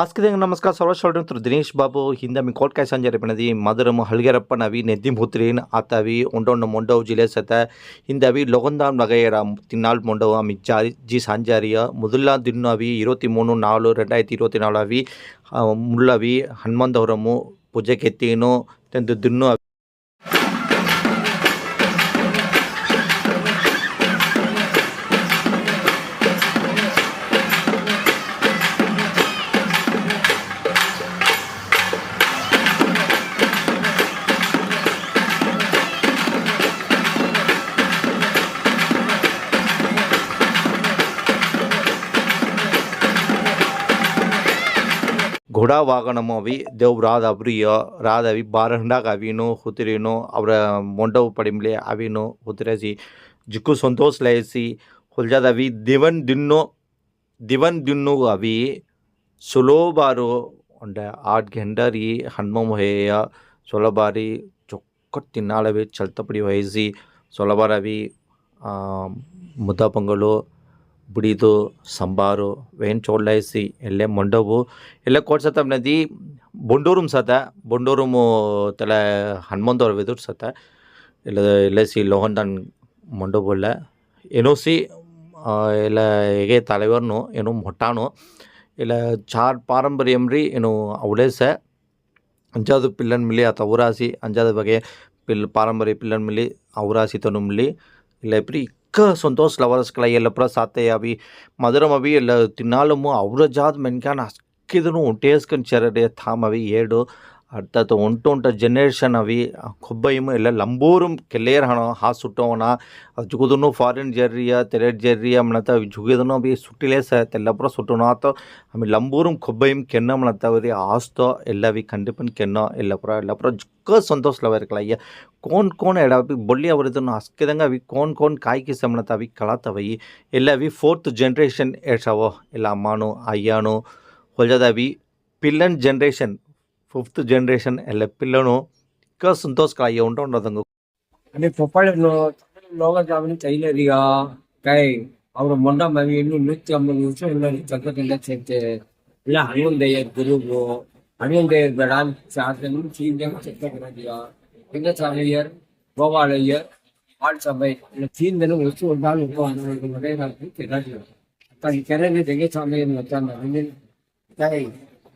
ಆಸ್ಕಿದಂಗೆ ನಮಸ್ಕಾರ ಸರ್ವಶ್ವರ ಮಿತ್ರ ದಿನೇಶ್ ಬಾಬು ಹಿಂದೆ ಮಿ ಕೋಟ್ಕಾಯ್ ಸಂಜಾರಿ ಪಿಣದಿ ಮಧುರಮ್ ಹಳ್ಗೆರಪ್ಪನವಿ ನೆದ್ದಿಮ್ ಹುತ್ರಿನ್ ಆತವಿ ಉಂಡೊಂಡು ಮೊಂಡವ್ ಜಿಲ್ಲೆ ಸತ ಹಿಂದವಿ ಲೊಗಂದಾಮ್ ನಗೈಯರ ತಿನ್ನಾಳ್ ಮೊಂಡವ್ ಅಮಿ ಜಾರಿ ஜி சாஞ்சாரியா முதல்லா தின்னாவி இருபத்தி மூணு நாலு ரெண்டாயிரத்தி இருபத்தி நாலாவி முல்லாவி ஹன்மந்தபுரமு புஜகெத்தினு தின்னு ಘುಡ ದೇವ್ ದೇವ್ರಾದ ಅಬ್ರಿಯೋ ರಾದವಿ ಬಾರಹಂಡಾಗ ಅವಿನು ಹುತಿರಿನು ಅವರ ಮೊಂಡವು ಪಡಿಮ್ಲೆ ಅವಿನು ಹುತಿರಸಿ ಜಿಕ್ಕು ಸಂತೋಷ್ ಲಯಸಿ ಅವಿ ದಿವನ್ ದಿನ್ನು ದಿವನ್ ದಿನ್ನು ಅವಿ ಸುಲೋಬಾರು ಒಂಡ ಆಟ್ ಗೆಂಡರಿ ಹಣ್ಮೊಹೆಯ ಸೊಲಬಾರಿ ಚೊಕ್ಕ ತಿನ್ನಾಳವಿ ಚಲ್ತಪಡಿ ವಹಿಸಿ ಸೊಲಬಾರವಿ ಪೊಂಗಲು બુડીદો સંભારો વેન ચોડલાયસી એટલે મંડપો એટલે કોટ સતા નથી બોંડોરૂમ સતા બોંડોરૂમ તલા હનુમંતોર વેદુર સતા ಸಿ એલસી લોહનદાન મંડપો એટલે એનોસી એટલે એગે તલેવરનો એનો મોટાનો એટલે ચાર પારંપર્યમ ರೀ ಏನು ಅವಳೇ ಸ ಅಂಜಾದು ಪಿಲ್ಲನ್ ಮಿಲಿ ಅಥವಾ ಅವರಾಸಿ ಅಂಜಾದ ಬಗ್ಗೆ ಪಿಲ್ ಪಾರಂಪರ್ಯ ಪಿಲ್ಲನ್ ಮಿಲಿ ಅವರಾಸಿ ತನು ಮಿಲಿ ಇಲ್ಲ ಇಪ್ರಿ மிக்க சந்தோஷ லவரஸ் கலை எல்லப்புற சாத்தையாவி மதுரமவி இல்லை தின்னாலுமோ அவ்வளோ ஜாத் மென்கான் அஸ்கிதனும் டேஸ்கன் செரடே தாமவி ஏடோ அடுத்த ஒன்ட்டு ஜெனரேஷன் அவி கொப்பையும் இல்லை லம்போரும் கிளேயரானோ ஹா சுட்டோம்னா அது ஜுகுதுனும் ஃபாரின் ஜெர்ரியா தெரியர் ஜெர்ரியா மனத்தை அவி ஜுகுதுனும் அப்படி சுட்டிலே சார் தெல்லப்புறம் சுட்டணும் லம்பூரும் கொப்பையும் கென்ன மனத்தாவது ஆஸ்தோ எல்லா எல்லாவி கண்டிப்பாக கென்னோ இல்லப்புறம் இல்லப்புறம் ஜுக்க சந்தோஷம் இருக்கலாம் ஐயா கோன் கோன் இடம் அப்படி பொல்லி அவருதுன்னு அஸ்கிதங்க அவி கோன் கோன் காய்க்கு சமணத்தை அவி கலாத்தவை எல்லாவி ஃபோர்த்து ஜென்ரேஷன் ஏஷாவோ இல்லை அம்மானும் ஐயானும் கொஞ்சதாவி பில்லன் ஜென்ரேஷன் ఫిఫ్త్ జనరేషన్ ఎల్ల పిల్లను ఇంకా సంతోషకర అయ్యే ఉంటూ ఉండదు అంటే ಪಪ್ಪಾಳೆಣ್ಣು ಲೋಕಜಾಮೂನು ತೈಲರಿಗ ಕೈ ಅವರು ಮೊಂಡ ಮವಿ ಇನ್ನು ನೂற்றி ಐಂಬತ್ತು ನಿಮಿಷ ಇಲ್ಲ ತಗ್ಗದಿಂದ ಸೇರ್ತೆ ಇಲ್ಲ ಹನುಮಂದಯ್ಯ ಗುರುವು ಹನುಮಂದಯ್ಯ ಬೇಡ ಚಾರ್ಜನ್ನು ಚೀನ್ದಾಗ ಚೆಕ್ಕಿಗ ಲಿಂಗಚಾರ್ಯಯ್ಯರ್ ಗೋವಾಳಯ್ಯರ್ ಆಳ್ ಸಭೆ ಇಲ್ಲ ಚೀನ್ದಲ್ಲಿ ಒಷ್ಟು ಒಂದಾಳು ಉಪಹಾರ ಕೆರೆ ಕೆರೆಯಲ್ಲಿ ಲಿಂಗಸ್ವಾಮಿಯನ್ನು వచ్చాను ಕೈ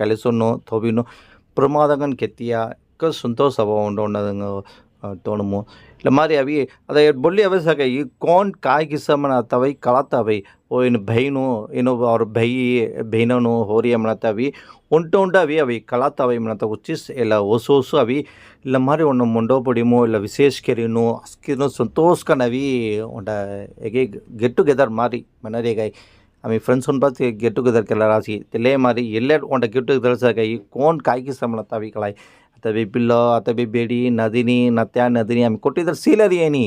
కలిసున్నో తోవినో பிரமாதங்கன் கெத்தியாக ಸಂತೋಷವನ್ನು ಉಣ್ಣದಂಗೆ தோணுமோ இல்லை மாதிரி அவையே அதை பொல்லி அவை சக ಈ ಕೋನ್ ಕಾಯ್ಕಿಸಮನ ತವೈ ಕಳತವೈ ಓ ಇನ್ನು ಭೈನು ಏನು ಅವ್ರ ಭೈ ಭೈನನು ಹೋರಿಯ ಮಣತವಿ ಉಂಟು ಉಂಟು ಅವಿ ಅವಿ ಕಳತವೈ ಮಣತ ಉಚ್ಚಿಸ್ ಇಲ್ಲ ಹೊಸ ಹೊಸ ಅವಿ ಇಲ್ಲ ಮಾರಿ ಒಂದು ಮುಂಡೋಪುಡಿಮೋ ಇಲ್ಲ ವಿಶೇಷ ಕೆರಿನೋ ಅಸ್ಕಿನೋ ಸಂತೋಷಕನವಿ ಉಂಟ ಹೇಗೆ ಗೆಟ್ ಟುಗೆದರ್ ಮಾರಿ ಮನರೇಗಾಯಿ आम्ही फ्रेंड्ससोबत गेट टुगेदर केलेला अशी ते मारी इल्ले कोणता गेट टुगेदर काही कोण काय किस्सा म्हणत आम्ही कळाय आता बी पिल्लो आता बी बेडी नदिनी नत्या नदिनी आम्ही कोटीतर सिलर येणी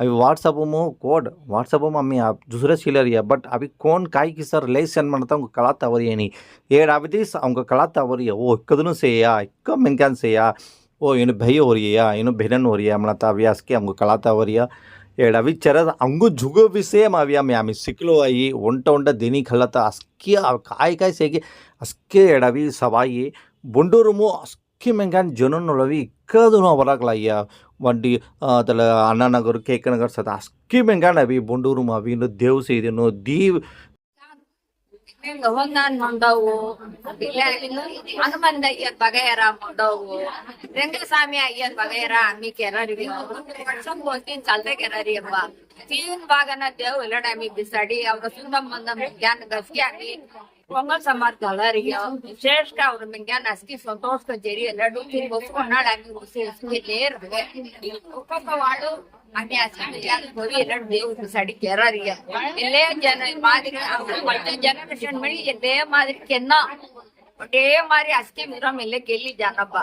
అవి వాట్సాపము కోడ్ వాట్సాపు మమ్మీ దుసరే సీలరియా பட் அவி கோன் காய்க்கு சார் ரிலேஷன் பண்ணத்தான் உங்கள் கலா தவறியணி ஏழு அவதி அவங்க கலா தவறியா ஓ இக்கதுன்னு செய்யா இக்க மென்கான் செய்யா ஓ இன்னும் பைய ஒரியா இன்னும் பெனன் ஒரியா மனத்தா அவியாஸ்க்கு அவங்க கலா தவறியா એડાવી અંગુ ಜುಗು વિશે ಅವಿ આમે આમે ಸಿಕ್ಲು ಆಯಿ ಒಂಟ ಒಂಟ ದಿನಿ ಕಲ್ಲತ್ತ ಅಸ್ಕಿ ಕಾಯಿ ಕಾಯಿ ಸೇಗಿ ಅಸ್ಕೆ ಎಡವಿ ಸವಾಯಿ ಬುಂಡೂರುಮು ಅಸ್ಕಿ ಮೆಂಗಾನ್ ಜನನೊಳವಿ ಬರಕ್ಲ ಅಯ್ಯ ಒಂಡಿ ಅದಲ್ಲ ಅಣ್ಣನಗರ್ ಕೇಕನಗರ್ ಸತ ಅಸ್ಕಿ ಮೆಂಗಾನ್ ಅವಿ ಬೊಂಡೂರುಮ ಅವಿನು ದೇವ್ಸಿ ಇದನ್ನು ದೀವ್ ಲವಂಗಾನ್ ಮಂಡವು ಹಂಗ ಬಂದ ಅಯ್ಯದ್ ಬಗೆಯರ ಮಂಡವು ರಂಗಸ್ವಾಮಿ ಅಯ್ಯದ್ ಬಗೆಯರ ಅಮ್ಮಿ ಕೆರಾರಿ ವರ್ಷಂ ಹೋಗ್ತೀನಿ ಚಲ್ದೆ ಕೆರರಿ ಅಮ್ಮ ತೀನ್ ಭಾಗನ ದೇವ್ ಎಲ್ಲಡಾಮಿ ಬಿಸಾಡಿ ಅವ್ರ ಸುಂದಮ್ Pongan a Margalario, cerca Urmengana, Skiffo, Tosco, Jerry, Ladu, Timbo, Conal, and Moses, Killer, Cocovado, and Yasan, Korea, and Deus, Sadikaria. Eleven General Madrid, generation, many a day, Madrid cannot. Day, Maria, Skim, Ram, Elek, Eli, Janaba.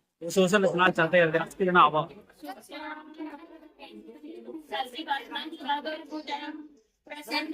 Social फिलहाल चलते रहते हैं उसके ना आवा प्रसन्न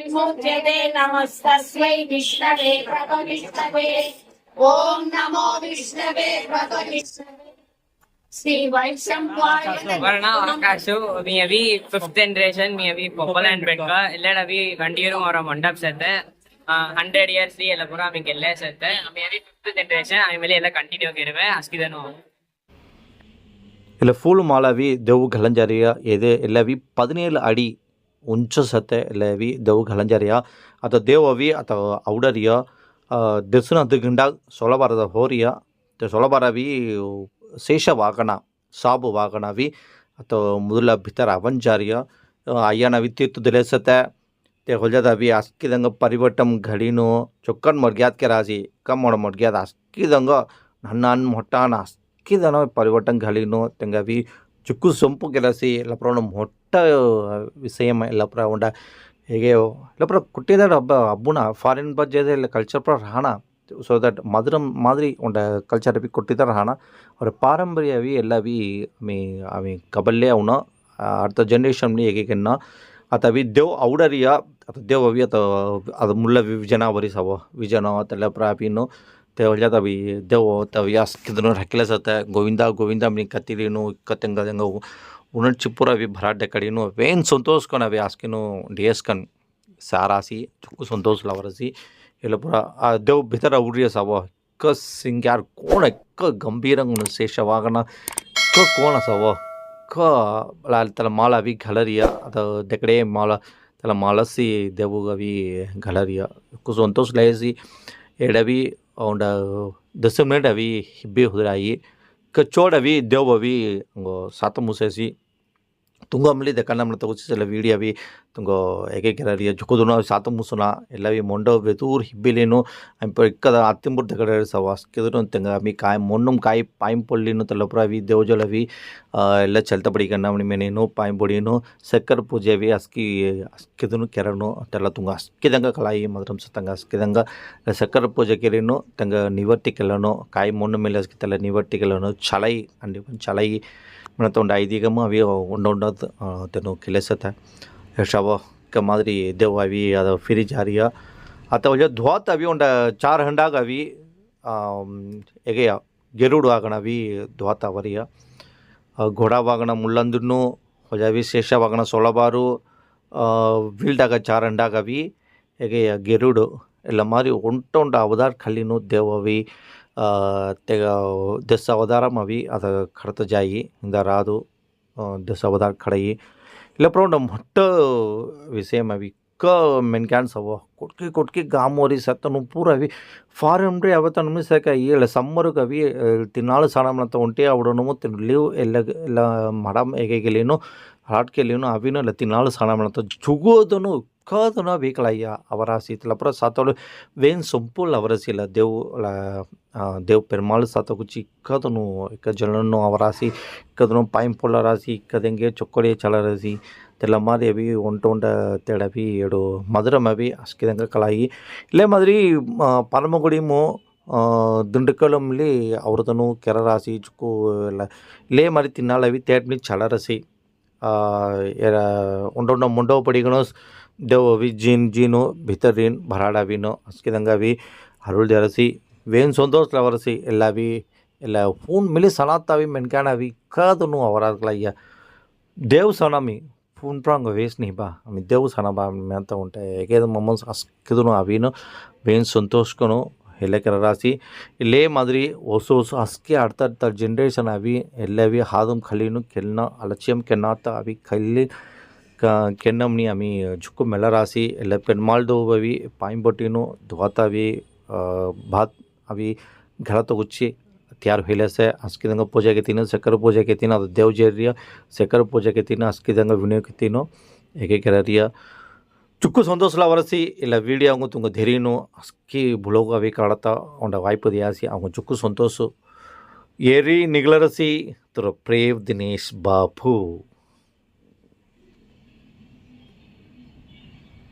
विमुच्यते नमस्तस्मै विष्णवे प्रभविष्णवे ॐ नमो विष्णवे प्रभविष्णवे वरना आकाशो मैं अभी फिफ्थ जनरेशन मैं अभी पोपल एंड बेट का इलेड अभी कंटिन्यू और मंडप सेते हंड्रेड इयर्स ली ಎಲ್ಲ ಪುರ ಆಮೇಲೆ ಎಲ್ಲ ಸೇರ್ತೆ ಆಮೇಲೆ ಅವಿ ಫಿಫ್ತ್ ಜನರೇಷನ್ ಆಮೇಲೆ ಎಲ್ಲ ಕಂಟಿನ್ಯೂ ಆಗಿರುವೆ ಅಷ್ಟಿದನು ಇಲ್ಲ ಫೂಲ್ ಮಾಲಾವಿ ದೆವು ಘಲಂಜಾರಿಯ ಇದೆ ಎಲ್ಲವಿ ಹದಿನೇಳು ಅಡಿ ಉಂಚಿಸತ್ತೆ ಲೇವಿ ದೆವ್ ಗಲಂಜರಿಯ ಅಥವಾ ದೇವವಿ ಅಥವಾ ಔಡರಿಯ ದೆಸನ ದಿಗಂಡ ಸೊಳಬಾರದ ಹೋರಿಯ ಸೊಳಬಾರವಿ ಶೇಷ ವಾಗಣ ಸಾಬು ವಾಗಣವಿ ಅಥವಾ ಮುದುಲ ಭಿತರ ಅವಂಜಾರಿಯ ಅಯ್ಯನ ವಿದ್ಯುತ್ ದಿಲೆಸತ್ತೆ ते हो जाता अभी आस्की दंग परिवर्तन घड़ी नो चौकन मर्ग्यात के राशि कम और मर्ग्यात आस्की दंग नन्नान मोटा आस्की दंग परिवर्तन घड़ी नो तंग अभी ಚಿಕ್ಕು ಸೊಂಪು ಕೆಲಸಿ ಇಲ್ಲಪ್ಪ ಮೊಟ್ಟ ವಿಷಯಮ ಇಲ್ಲಪ್ಪ ಉಂಡ ಹೀಗೆ ಇಲ್ಲಪ್ಪ ಕುಟ್ಟಿದಾಡ ಹಬ್ಬ ಹಬ್ಬುನ ಫಾರಿನ್ ಬಜ್ಜೆ ಇಲ್ಲ ಕಲ್ಚರ್ ಪರ ಹಣ ಸೊ தட் மதுரம் ಮಾದರಿ உண்ட ಕಲ್ಚರ್ அப்படி கொட்டி தான் ಅವರ ஒரு பாரம்பரியவி எல்லாவி அவி அவி கபல்லே అవునా அடுத்த ஜென்ரேஷன்லி ஏகேக்கன்னா அத்தவி தேவ் ಔಡರಿಯ ಅತ ದೇವ್ ಅವಿ ಅತ ಅದು ಮುಳ್ಳ ವಿಜನ ವರಿಸವ ವಿಜನ ಅತ ಲಪ್ರಾಪಿನೋ तेवल्या तभी देव गोविंद कितनो हकील सत्या गोविंदा भी भराट कड़ीनू वेन संतोष को व्यास किनू डीएस कन सारासी चुक लवरसी इले देव भितर उड़िया सब क सिंग यार कौन है गंभीर शेष वागना क कौन सब क लाल तला माला भी घलरिया अद देखड़े तला मालसी देव भी घलरिया सतोष संतोष लेसी भी und దశ మినిట్ అవి హిబ్బి హుదరాయి ఇంకా చోడవి దేవ్ అవి సాతం మూసేసి tungo amli de kanam to kuchi sele video bi tungo ege kerari joko dono sato musuna elavi mondo vetur hibbileno am per ikkada attimbur de kadar savas kedon tenga mi kai monnum kai paim pollino talapravi devojalavi ella chalta padi kanam ni meneno paim podino sekkar pujevi aski kedonu kerano tala tunga kedanga kalai madram satanga kedanga sekkar puje kerino tenga nivartikelano kai monnum melas kitala nivartikelano chalai andi chalai ಇವನಂತ ಒಂದು ಐದೀಗಮ್ಮ ಅವಿ ಉಂಡ ಉಂಡದ್ ತನ್ನ ಕೆಲಸತ ಶವ ಕ ಮಾದರಿ ದೇವ್ ಅವಿ ಅದು ಫಿರಿ ಜಾರಿಯ ಅಥವಾ ಜೊ ಧ್ವಾತ್ ಅವಿ ಉಂಡ ಚಾರ್ ಹಂಡಾಗ ಅವಿ ಎಗೆಯ ಗೆರುಡು ಆಗಣ ಅವಿ ಧ್ವಾತ ಅವರಿಯ ಘೋಡಾವಾಗಣ ಮುಳ್ಳಂದನ್ನು ಹೊಜಾವಿ ಶೇಷವಾಗಣ ಸೊಳಬಾರು ವೀಲ್ಡಾಗ ಚಾರ್ ಹಂಡಾಗ ಅವಿ ಎಗೆಯ ಗೆರುಡು ಎಲ್ಲ ಮಾರಿ ಉಂಟ ಉಂಡ ಅವದಾರ್ ಕಲ್ಲಿನೂ ದೇವವಿ ते दस ಅವಧಾರಮವಿ ಅದು ಖರ್ತ ಜಾಯಿ ಇಂದ ರಾದು ದಸ ಅವಧಾರ ಖಡಯಿ ಇಲ್ಲಪ್ರೌಂಡ್ ಮೊಟ್ಟ ವಿಷಯಮವಿ ಕ ಮೆನ್ಕ್ಯಾನ್ಸ್ ಅವ ಕೊಟ್ಕಿ ಕೊಟ್ಕಿ ಗಾಮೋರಿ ಸತ್ತನು ಪೂರವಿ ಫಾರಮ್ರೆ ಅವತ್ತ ನಮಿಸಕ ಏಳ ಸಮ್ಮರು ಕವಿ ತಿನ್ನಾಳು ಸಾಣಮ್ನ ತಗೊಂಟಿ ಅವಡನು ಲೀವ್ ಎಲ್ಲ ಎಲ್ಲ ಮಡಮ್ ಹೇಗೇನು ಹಾಟ್ಕೆಲೇನು ಅವಿನೂ ಇಲ್ಲ ತಿನ್ನಾಳು ಸಾಣಮ್ನ ಜುಗೋದನು ಕಾದನ ಬೇಕಲಯ್ಯ ಅವರ ಸೀತಲಪುರ ಸಾತೋಳು ವೇನ್ ಸೊಂಪುಲ್ ಅವರ ಸೀಲ ದೇವು દેવ పెరుమాళ్ సాతకుచి ఇక్కదను ఇక్క జలను అవరాసి ఇక్కదను పాయింపుల రాసి ఇక్కదెంగే చొక్కడే చలరాసి తెల్లమాది అవి వంట వంట తెడవి ఏడు మధురం అవి అస్కిదంగా కళాయి ఇల్లే మాదిరి పరమగుడిము ದುಂಡಕಲಂಲಿ ಅವ್ರದನು ಕೆರರಾಸಿ ಚುಕ್ಕು ಎಲ್ಲ ಇಲ್ಲೇ ಮರಿ ತಿನ್ನಲವಿ ತೇಟ್ನಿ ಚಳರಸಿ ಉಂಡೊಂಡ ಮುಂಡವ ಪಡಿಗಣೋ ದೇವ್ ಅವಿ ಜೀನ್ ಜೀನು ಭಿತರ್ ರೀನ್ ಭರಾಡ ಅವಿನೋ ಅಸ್ಕಿದಂಗ ಅವಿ ಹರುಳ್ ಜರಸಿ வேணும் அவரசி எல்லாவி இல்லை ஃபோன் மிலி சலாத்தாவி மென்கானாவி காதுனும் அவராக இருக்கலாம் ஐயா தேவ் சனாமி ಫೋನ್ ಪ್ರಾಂಗ ವೇಸ್ಟ್ ನೀ ಬಾ ಆಮೇಲೆ ದೇವು ಸನ ಬಾ ಅಂತ ಉಂಟೆ ಹೇಗೆ ಮಮ್ಮನ್ ಹಸ್ಕಿದನು ಅವಿನು ಬೇನ್ ಸಂತೋಷಕನು ಎಲ್ಲಕರ ರಾಸಿ ಇಲ್ಲೇ ಮಾದರಿ ಹೊಸ ಹೊಸ ಹಸ್ಕಿ ಆಡ್ತಾ ಇರ್ತಾರೆ ಜನ್ರೇಷನ್ ಅವಿ ಎಲ್ಲವಿ ಹಾದಮ್ ಖಲೀನು ಕೆಲ್ನ ಅಲಚ್ಯಂ ಕೆನ್ನಾತ ಅವಿ ಕಲ್ಲಿ ಕೆನ್ನಮ್ನಿ ಅಮಿ ಜುಕ್ಕು ಮೆಲ್ಲ ರಾಸಿ ಎಲ್ಲ ಪೆನ್ಮಾಳ್ದೋಬವಿ ಪಾಯಿಂಬೊಟ್ಟಿನು ಧ್ವಾತಾವಿ ಭಾತ್ अभी घर तक उच्चे તૈયાર હોઈલે છે આસ્કીદંગ પૂજા કેતીનો શેકર પૂજા કેતીનો આદ દેવ જેરિયા શેકર પૂજા કેતીનો આસ્કીદંગ વિનય કેતીનો ಏಕೆ ಕೆರರಿಯ ಚುಕ್ಕು ಸಂತೋಷಲ ವರಸಿ ಇಲ್ಲ ವೀಡಿಯೋ ಅವಂಗ ತುಂಗ ಧೆರಿನು ಅಸ್ಕಿ ಬುಳೋಗ ಅವಿ ಕಾಡತ ಉಂಡ ವಾಯ್ಪದ ಯಾಸಿ ಅವಂಗ ಚುಕ್ಕು ಸಂತೋಷ ಏರಿ ನಿಗಳರಸಿ ತುರ ಪ್ರೇವ್ ದಿನೇಶ್ ಬಾಪು